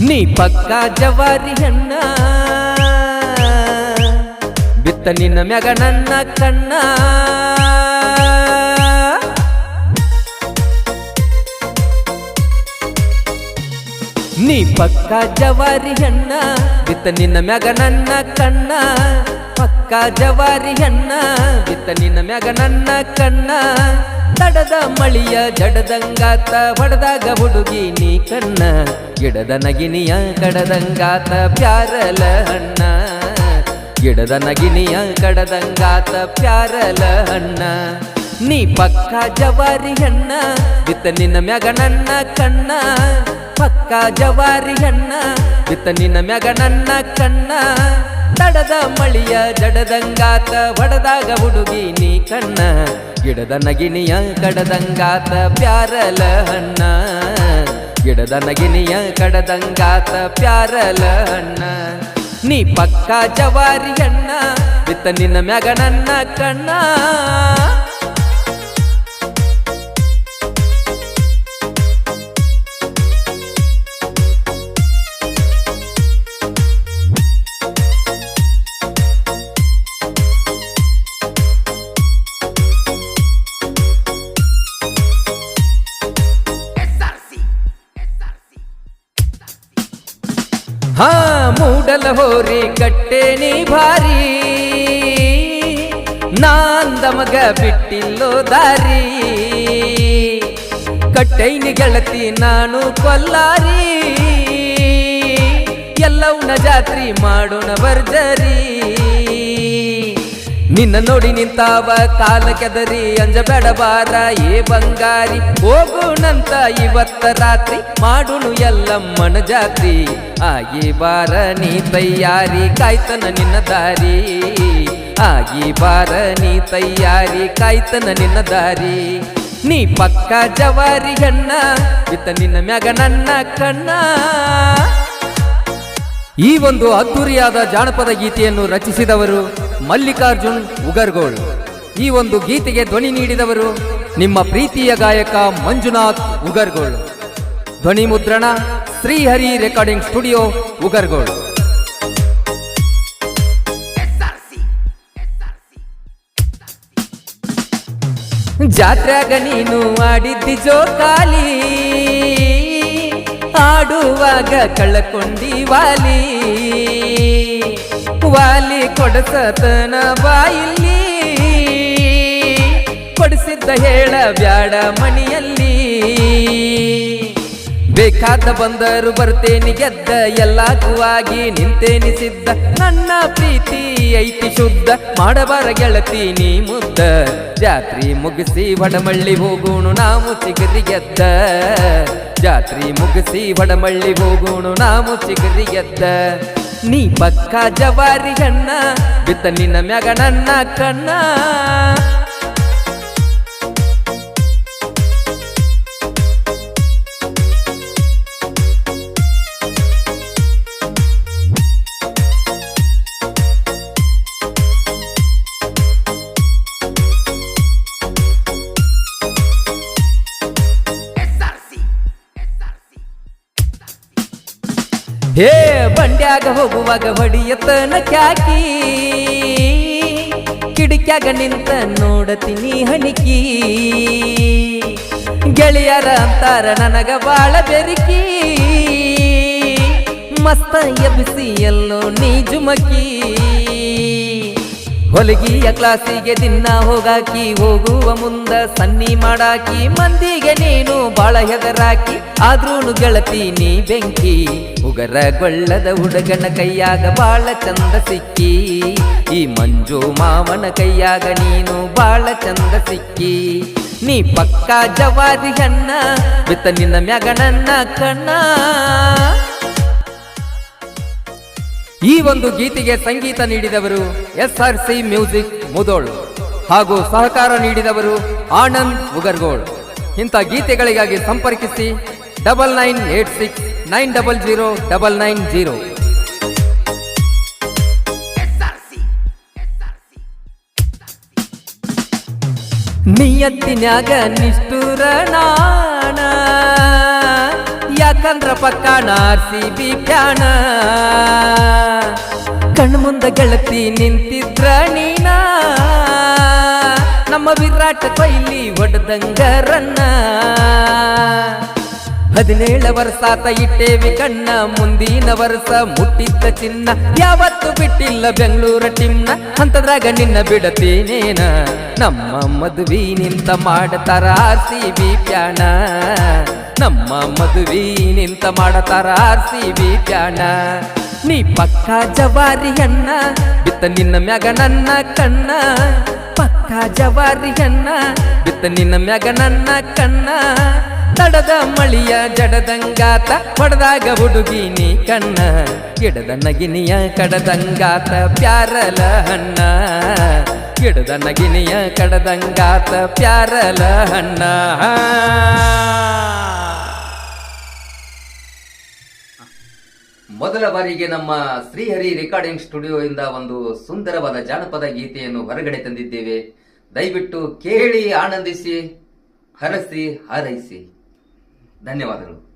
ನೀ ಪಕ್ಕ ಜವಾರಿ ಹೆಣ್ಣ. ಬಿತ್ತ ನಿನ್ನ ಮ್ಯಾಗ ನನ್ನ ಕಣ್ಣ. ನೀ ಪಕ್ಕ ಜವಾರಿ ಹೆಣ್ಣ. ಬಿತ್ತ ನಿನ್ನ ಮ್ಯಾಗ ನನ್ನ ಕಣ್ಣ. ಪಕ್ಕ ಜವಾರಿ ಹೆಣ್ಣ. ಬಿತ್ತ ನಿನ್ನ ಮ್ಯಾಗ ನನ್ನ ಕಣ್ಣ. ತಡದ ಮಳಿಯ ಜಡದಂಗಾತ, ಹೊಡೆದಾಗ ಹುಡುಗಿ ನೀ ಕಣ್ಣ, ಗಿಡದ ನಗಿನಿಯ ಕಡದಂಗಾತ, ಪ್ಯಾರಲ ಹಣ್ಣ ಗಿಡದ ನಗಿನಿಯ ಕಡದಂಗಾತ, ಪ್ಯಾರಲ ಹಣ್ಣ ನೀ ಪಕ್ಕ ಜವಾರಿ ಹೆಣ್ಣ ಬಿತ್ತ ನಿನ್ನ ಮ್ಯಾಗ ನನ್ನ ಕಣ್ಣ. ಪಕ್ಕ ಜವಾರಿ ಹೆಣ್ಣ ಬಿತ್ತ ನಿನ್ನ ಮ್ಯಾಗ ನನ್ನ ಕಣ್ಣ. ತಡದ ಮಳಿಯ ಜಡದಂಗಾತ, ಒಡದಾಗ ಹುಡುಗಿ ನೀ ಕಣ್ಣ. ಗಿಡದ ನಗಿನಿಯ ಕಡದಂಗಾತ, ಪ್ಯಾರಲ ಹಣ್ಣ ಗಿಡದ ನಗಿನಿಯ ಕಡದಂಗಾತ, ಪ್ಯಾರಲ ಹಣ್ಣ ನೀ ಪಕ್ಕ ಜವಾರಿ ಅಣ್ಣ, ಬಿತ್ತ ನಿನ್ನ ಮ್ಯಾಗ ನನ್ನ ಕಣ್ಣ. ಹಾ, ಮೂಡಲ ಹೋರಿ ಕಟ್ಟೇನಿ ಭಾರಿ. ನಾಂದ ಮಗ ಬಿಟ್ಟಿಲ್ಲೋ ದಾರಿ. ಕಟ್ಟೈನಿ ಗೆಳತಿ ನಾನು ಕೊಲ್ಲಾರಿ. ಎಲ್ಲವನ್ನ ಜಾತ್ರಿ ಮಾಡೋಣ ಬರ್ಜರಿ ನಿನ್ನ ನೋಡಿ ನಿಂತಾವ, ಕಾಲ ಕೆದರಿ ಅಂಜಬೇಡ ಬೆಡಬಾರ ಏ ಬಂಗಾರಿ. ಹೋಗುಣಂತ ಇವತ್ತ ರಾತ್ರಿ, ಮಾಡುನು ಎಲ್ಲಮ್ಮನ ಜಾತ್ರಿ. ಆಗಿ ಬಾರ ನೀ ತಯ್ಯಾರಿ ಕಾಯ್ತನ ನಿನ್ನ ದಾರಿ. ಆಗಿ ಬಾರ ನೀ ತಯ್ಯಾರಿ ಕಾಯ್ತನ ನಿನ್ನ ದಾರಿ. ನೀ ಪಕ್ಕ ಜವಾರಿ ಹೆಣ್ಣ ಇತ್ತ ನಿನ್ನ ಮ್ಯಾಗ ನನ್ನ ಕಣ್ಣ. ಈ ಒಂದು ಅದ್ದೂರಿಯಾದ ಜಾನಪದ ಗೀತೆಯನ್ನು ರಚಿಸಿದವರು ಮಲ್ಲಿಕಾರ್ಜುನ್ ಉಗರ್ಗೋಳ್. ಈ ಒಂದು ಗೀತೆಗೆ ಧ್ವನಿ ನೀಡಿದವರು ನಿಮ್ಮ ಪ್ರೀತಿಯ ಗಾಯಕ ಮಂಜುನಾಥ್ ಉಗರ್ಗೋಳ್. ಧ್ವನಿ ಮುದ್ರಣ ಶ್ರೀಹರಿ ರೆಕಾರ್ಡಿಂಗ್ ಸ್ಟುಡಿಯೋ ಉಗರ್ಗೋಳ್. ಜಾತ್ರಾಗ ನೀನು ಆಡಿದ್ದಿ ಜೋಕಾಲಿ, ಆಡುವಾಗ ಕಳ್ಳಕೊಂಡಿ ವಾಲಿ ವಾಲಿ. ಕೊಡಸತನ ಬಾಯಿಲ್ಲಿ. ಕೊಡಿಸಿದ್ದ ಹೇಳ ಬ್ಯಾಡ ಮಣಿಯಲ್ಲಿ. ಬೇಕಾದ ಬಂದರು ಬರ್ತೇನಿ ಗೆದ್ದ ಎಲ್ಲಾಗುವಾಗಿ ಆಗಿ ನಿಂತೇನಿ ಸಿದ್ಧ ನನ್ನ ಪ್ರೀತಿ ಐತಿ ಶುದ್ಧ, ಮಾಡಬಾರ ಗೆಳತಿ ನೀ ಮುದ್ದ. ಜಾತ್ರಿ ಮುಗಿಸಿ ಬಡಮಳ್ಳಿ ಹೋಗೋಣ ನಾವು ಚಿಗರಿ ಗೆದ್ದ. ಜಾತ್ರಿ ಮುಗಿಸಿ ಬಡಮಳ್ಳಿ ಹೋಗೋಣ ನಾವು ಚಿಗರಿ ಗೆದ್ದ. ನೀ ಪಕ್ಕ ಜವಾರಿ ಗಣ್ಣ ಬಿತ್ತ ನಿನ್ನ ಮ್ಯಾಗ ನನ್ನ ಕಣ್ಣ. ಹೇ, ಬಂಡ್ಯಾಗ ಹೋಗುವಾಗ ಹೊಡಿಯತನ ಕ್ಯಾಕಿ ಕಿಡಿಕ್ಯಾಗ ನಿಂತ ನೋಡತೀನಿ ಹಣಿಕಿ. ಗೆಳೆಯರ ಅಂತಾರ ನನಗ ಬಾಳ ಬೆರಿಕಿ. ಮಸ್ತ ಎಬ್ಬಿಸಿ ಎಲ್ಲೋ ನೀ ಜುಮಕಿ ಹೊಲಗಿಯ ಕ್ಲಾಸಿಗೆ ದಿನ ಹೋಗಾಕಿ, ಹೋಗುವ ಮುಂದ ಸನ್ನಿ ಮಾಡಾಕಿ, ಮಂದಿಗೆ ನೀನು ಬಾಳ ಹೆದರಾಕಿ, ಆದ್ರೂನು ಗೆಳತಿ ನೀ ಬೆಂಕಿ. ಉಗರಗೊಳ್ಳದ ಹುಡುಗನ ಕೈಯಾಗ ಬಾಳ ಚಂದ ಸಿಕ್ಕಿ, ಈ ಮಂಜು ಮಾವನ ಕೈಯಾಗ ನೀನು ಬಾಳ ಚಂದ ಸಿಕ್ಕಿ. ನೀ ಪಕ್ಕ ಜವಾರಿ ಹಣ್ಣ, ಬಿತ್ತ ನಿನ್ನ ಮ್ಯಾಗಣ್ಣ ಕಣ್ಣ. ಈ ಒಂದು ಗೀತೆಗೆ ಸಂಗೀತ ನೀಡಿದವರು S R C music Mudhol ಹಾಗೂ ಸಹಕಾರ ನೀಡಿದವರು ಆನಂದ್ ಉಗರ್ಗೋಳ್. ಇಂಥ ಗೀತೆಗಳಿಗಾಗಿ ಸಂಪರ್ಕಿಸಿ double nine eight six nine double zero double nine zero. ನಿಯತ್ತಿನ್ಯಾಗ ನಿಷ್ಠುರ ನಾಣ. ಯಾಕ ಯಾಕಂದ್ರ ಪಕ್ಕ ಆರ್ ಸಿ ಬಿ ಪ್ಯಾಣ ಕಣ್ಣು ಮುಂದ ಗೆಳತಿ ನಿಂತಿದ್ರ ನೀನ. ನಮ್ಮ ವಿರಾಟ್ ಕೊಯ್ಲಿ ಒಡ್ದಂಗರನ್ನ. ರನ್ನ ವರ್ಷ ಇಟ್ಟೇವಿ ಕಣ್ಣ, ಮುಂದಿನ ವರ್ಷ ಮುಟ್ಟಿದ್ದ ಚಿನ್ನ. ಯಾವತ್ತು ಬಿಟ್ಟಿಲ್ಲ ಬೆಂಗಳೂರ ಟಿಮ್ನ ಅಂತದ್ರಾಗ ನಿನ್ನ ಬಿಡತೇನೇನ. ನಮ್ಮ ಮದುವೆ ನಿಂತ ಮಾಡ್ತಾರಾ ಸಿ ಬಿ ಪ್ಯಾಣ ನಮ್ಮ ಮದುವೆ ನಿಂತ ಮಾಡತಾರ ಆಸಿ ಬಿ ನೀ ಪಕ್ಕ ಜವಾರಿ ಅಣ್ಣ ಬಿತ್ತ ನಿನ್ನ ಮ್ಯಾಗ ನನ್ನ ಕಣ್ಣ. ಪಕ್ಕ ಜವಾರಿ ಅಣ್ಣ ಬಿತ್ತ ನಿನ್ನ ಮ್ಯಾಗ ನನ್ನ ಕಣ್ಣ. ತಡದ ಮಳಿಯ ಜಡದಂಗಾತ, ಹೊಡೆದಾಗ ಹುಡುಗಿ ನೀ ಕಣ್ಣ. ಗಿಡದ ನಗಿನಿಯ ಕಡದಂಗಾತ, ಪ್ಯಾರಲ ಹಣ್ಣ ಗಿಡದ ನಗಿನಿಯ ಕಡದಂಗಾತ, ಪ್ಯಾರಲ ಹಣ್ಣ ಮೊದಲ ಬಾರಿಗೆ ನಮ್ಮ ಶ್ರೀಹರಿ ರೆಕಾರ್ಡಿಂಗ್ ಸ್ಟುಡಿಯೋ ಇಂದ ಒಂದು ಸುಂದರವಾದ ಜಾನಪದ ಗೀತೆಯನ್ನು ಹೊರಗಡೆ ತಂದಿದ್ದೇವೆ. ದಯವಿಟ್ಟು ಕೇಳಿ ಆನಂದಿಸಿ, ಹರಸಿ, ಹಾರೈಸಿ. ಧನ್ಯವಾದಗಳು.